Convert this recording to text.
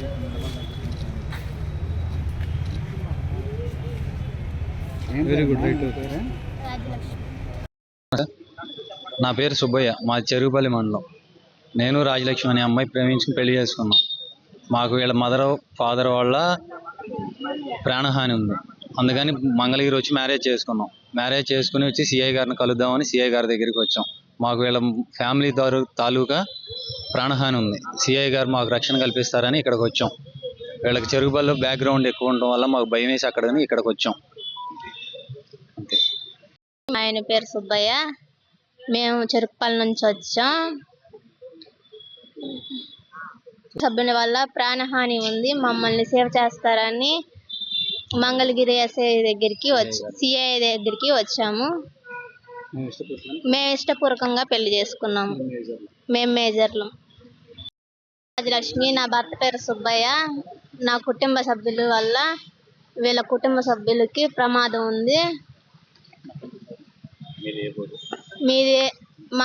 నా పేరు సుబ్బయ్య. మా చెరువుపల్లి మండలం. నేను రాజలక్ష్మి అనే అమ్మాయి ప్రేమించుకుని పెళ్ళి చేసుకున్నాం. మాకు వీళ్ళ మదర్ ఫాదర్ వాళ్ళ ప్రాణహాని ఉంది. అందుకని మంగళగిరి వచ్చి మ్యారేజ్ చేసుకున్నాం. మ్యారేజ్ చేసుకుని వచ్చి సిఐ గారిని కలుద్దామని సిఐ గారి దగ్గరికి వచ్చాం. మాకు వీళ్ళ ఫ్యామిలీ తాలూకా ప్రాణహాని ఉంది. సిఐ గారు మాకు రక్షణ కల్పిస్తారని ఇక్కడికి వచ్చాం. వీళ్ళకి చెరుకుపల్లిలో బ్యాక్గ్రౌండ్ ఎక్కువ ఉండడం వల్ల మాకు భయం వేసి అక్కడికి ఇక్కడికి వచ్చాం. ఆయన పేరు సుబ్బయ్య. మేము చెరుకుపల్లి నుంచి వచ్చాం. సభ్యుల వల్ల ప్రాణహాని ఉంది. మమ్మల్ని సేవ్ చేస్తారని మంగళగిరి ఎస్ఐ దగ్గరికి వచ్చి సిఐ దగ్గరికి వచ్చాము. మేము ఇష్టపూర్వకంగా పెళ్ళి చేసుకున్నాము. మేము మేజర్లు. రాజలక్ష్మి నా భర్త పేరు సుబ్బయ్య. నా కుటుంబ సభ్యుల వల్ల వీళ్ళ కుటుంబ సభ్యులకి ప్రమాదం ఉంది. మీది